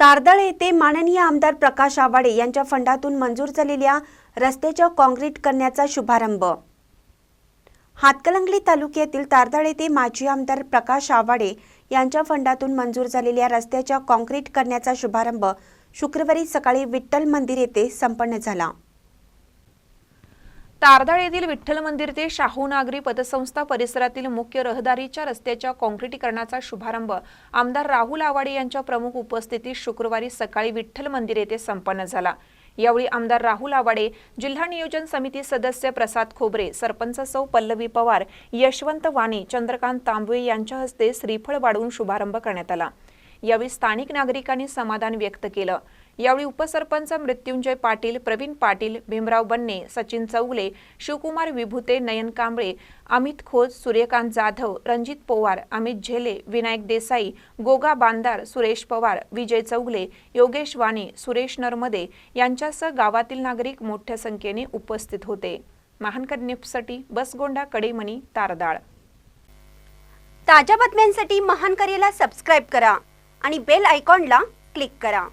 तारदळ येथे माननीय आमदार प्रकाश आवाडे यांच्या फंडातून मंजूर झालेल्या रस्त्याच्या काँक्रीट करण्याचा शुभारंभ. हातकलंगली तालुक्यातील तारदळ येथे माजी आमदार प्रकाश आवाडे यांच्या फंडातून मंजूर झालेल्या रस्त्याच्या काँक्रीट करण्याचा शुभारंभ शुक्रवारी सकाळी विठ्ठल मंदिर येथे संपन्न झाला. तारदाळ येथील विठ्ठल मंदिर ते शाहू नागरी पतसंस्था परिसरातील मुख्य रहदारीच्या रस्त्याच्या काँक्रिटीकरणाचा शुभारंभ आमदार राहुल आवाडे यांच्या प्रमुख उपस्थितीत शुक्रवारी सकाळी विठ्ठल मंदिर येथे संपन्न झाला. यावेळी आमदार राहुल आवाडे जिल्हा नियोजन समिती सदस्य प्रसाद खोबरे सरपंच सौ पल्लवी पवार यशवंत वाणी चंद्रकांत तांबवे यांच्या हस्ते श्रीफळ वाढवून शुभारंभ करण्यात आला. यावेळी स्थानिक नागरिकांनी समाधान व्यक्त केलं. यावेळी उपसरपंच मृत्युंजय पाटील प्रवीण पाटील भीमराव बन्ने सचिन चौगले शिवकुमार विभूते नयन कांबळे अमित खोज सूर्यकांत जाधव रणजित पोवार अमित झेले विनायक देसाई गोगा बांदार सुरेश पवार विजय चौगले योगेश वाणी सुरेश नरमदे यांच्यासह गावातील नागरिक मोठ्या संख्येने उपस्थित होते. महानकर न्यूजसाठी बसगोंडा कडेमणी तारदाळ. ताज्या बातम्यांसाठी महानकरेला सबस्क्राईब करा आणि बेल आयकॉनला क्लिक करा.